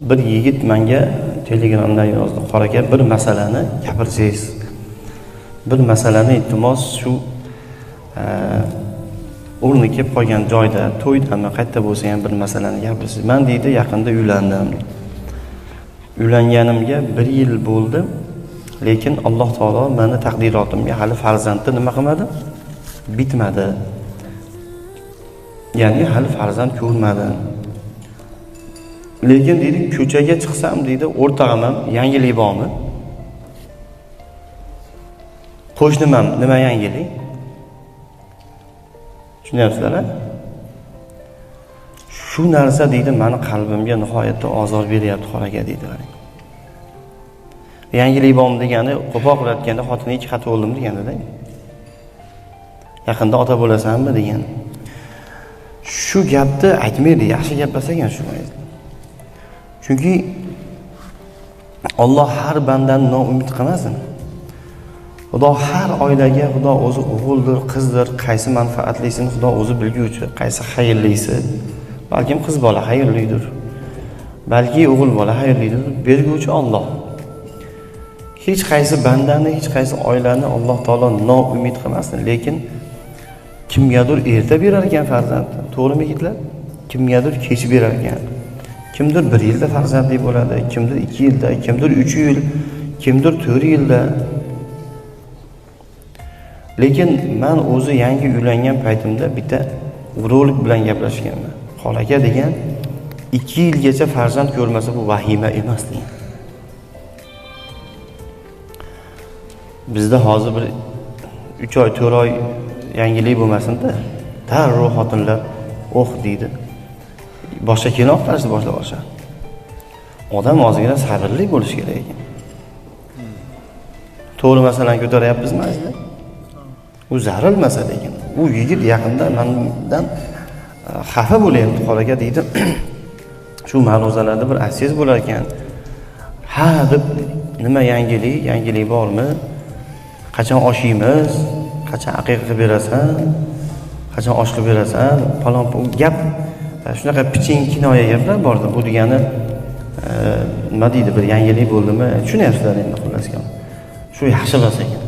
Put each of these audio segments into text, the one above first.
bir yigit menga telegramdan yozdi. Qora aka bir masalani gapirsangiz. Bir masalani iltimos shu e, o'rni kelib qolgan joyda to'ydami qayerda bo'lsa ham bir masalani gapirsangiz man deydi yaqinda uylandim. Uylanganimga bir yil bo'ldi lekin alloh taolo mani taqdirotimga hali farzandni nima qilmadi? Bitmadi. Ya'ni hali farzand ko'rmadim lekin deydi ko'chaga chiqsam deydi o'rtog'im ham yangilik bormi qo'shnim ham nima yangilik tushunyapsizlar shu narsa deydi mani qalbimga nihoyatda ozor beryapti qora aka deydi. Qarang yangilik bormi degani qo'pol qilayotganda xotini ikki xat bo'ldim deganida yaqinda ota bo'lasanmi degan shu gapni aytmaydi yaxshi gap emas ekan shu chunki olloh har bandani noumid qilmasin. Xudo har oilaga xudo o'zi o'g'ildir qizdir qaysi manfaatlisini xudo o'zi bilguvchi qaysi xayrlisi. Balkim qiz bola xayrlidir. Balki o'g'il bola xayrlidir berguvchi olloh hech qaysi bandani hech qaysi oilani alloh taolo noumid qilmasin lekin kimgadir erta berar ekan farzandni to'g'rimi yigitlar kimgadir kech berar ekan kimdir bir yilda farzandli bo'ladi kimdir ikki yilda kimdir uch yil kimdir to'rt yilda lekin man o'zi yangi uylangan paytimda bitta urolog bilan gaplashganman. Xol aka degan ikki yilgacha farzand ko'rmasa bu vahima emas degan. Bizda hozir bir uch oy to'rt oy yangilik bo'lmasinda darrov xotinlar oh! deydi boshqa kino oqtarishni boshlab yuborishadi odam ozgina sabrli bo'lishi kerak ekan. To'g'ri masalani ko'taryapmizmi azizlar u zaril masala ekan u yigit yaqinda mandan xafa bo'lyapti qora aka deydi. Shu ma'ruzalarda bir aytsangiz bo'lar ekan. Ha deb nima yangilik yangilik bormi? Qachon oshiymiz? Qachon aqiqa qilib berasan? Qachon osh qilib berasan? Falon gap shunaqa piching kinoya gaplar borda bu degani e, nima deydi bir yangilik bo'ldimi? Tushunyapsizlar endi xullas shu yaxshi emas ekan.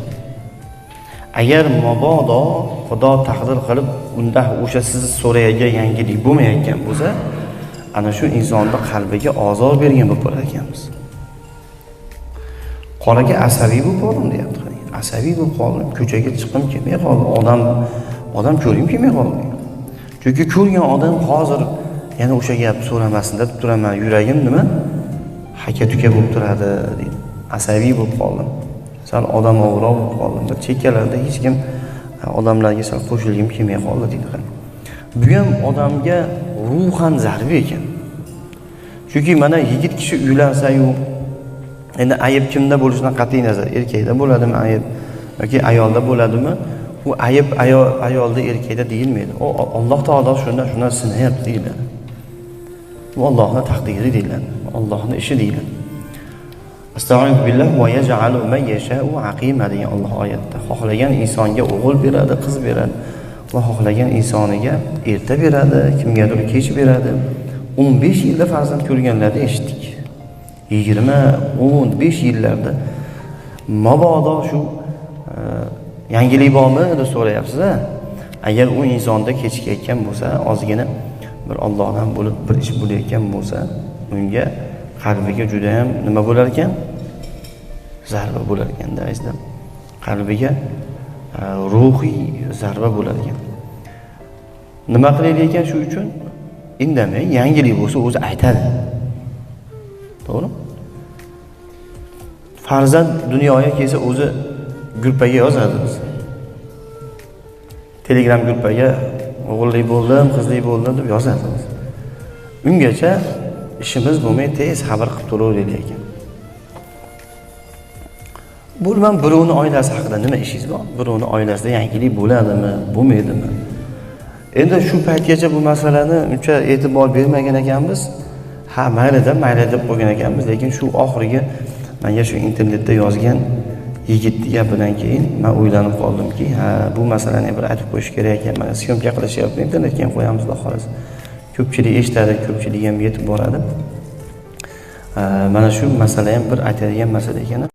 Agar mabodo xudo taqdir qilib unda o'sha siz so'ragan yangilik bo'lmayotgan bo'lsa ana shu insonni qalbiga ozor bergan bo'lib qolar ekanmiz. Qoraga asabiy bo'lib qoldim deyapti. Asabiy bo'lib qoldim. Ko'chaga chiqqim kelmay qoldi odam odam ko'rgim kelmay qoldi. Chunki ko'rgan odam hozir yana o'sha gap so'ramasin deb turaman yuragim nima? Haka tuka bo'lib turadi deydi. Asabiy bo'lib qoldim. Sal odamoviroq bo'lib qoldim bir chekkalarda hech kim odamlarga sal qo'shilgim kelmay qoldi deydi bu ham odamga ruhan zarba ekan. Chunki mana yigit kishi uylansayu endi ayb kimda bo'lishidan qat'iy nazar erkakda bo'ladimi ayb yoki ayolda bo'ladimi bu ayıp ayol, ayolda erkeğde değil miydi? O Allah Teala şundan şundan sinayap değil. Bu Allah'ın takdiri değil. Allah'ın işi değil. Estaizu billah ve yec'alu men yeşâ'u akîme deyin Allah ayette. Xohlagan insonga o'g'il beradi, qiz beradi va xohlagan insoniga erta beradi, kimgadir kech beradi. 15 yilda farzand ko'rganlarni eshitdik. 20, 15 yillarda mabodo shu e, yangilik bormi deb so'rayapsiz agar u insonda kechikayotgan bo'lsa ozgina bir ollohdan bo'lib bir ish bo'layotgan bo'lsa unga qalbiga judayam nima bo'lar ekan? Zarba bo'lar ekanda azizlar qalbiga e, ruhiy zarba bo'lar ekan. Nima qilaylik ekan shu uchun? Indamay yangilik bo'lsa o'zi aytadi. To'g'rimi? Farzand dunyoga kelsa o'zi gruppaga yozadi telegram gruppaga o'g'illik bo'ldim qizlik bo'ldim deb yozadi ungacha ishimiz bo'lmay tez xabar qilib turaveraylik ekan bo'lmam birovni oilasi haqida nima ishingiz bor? Birovni oilasida yangilik bo'ladimi bo'lmaydimi? Endi shu paytgacha bu masalani uncha e'tibor bermagan ekanmiz. Ha maylida mayli deb qo'ygan ekanmiz lekin shu oxirgi manga shu internetda yozgan yigitni gapidan keyin man o'ylanib qoldimki ha bu masalani bir aytib qo'yish kerak ekan mana syomka qilishyapti internetga ham qo'yamiz xudo xohlasa ko'pchilik eshitadi ko'pchilik ham yetib boradi. Mana shu masala ham bir aytadigan masala ekan.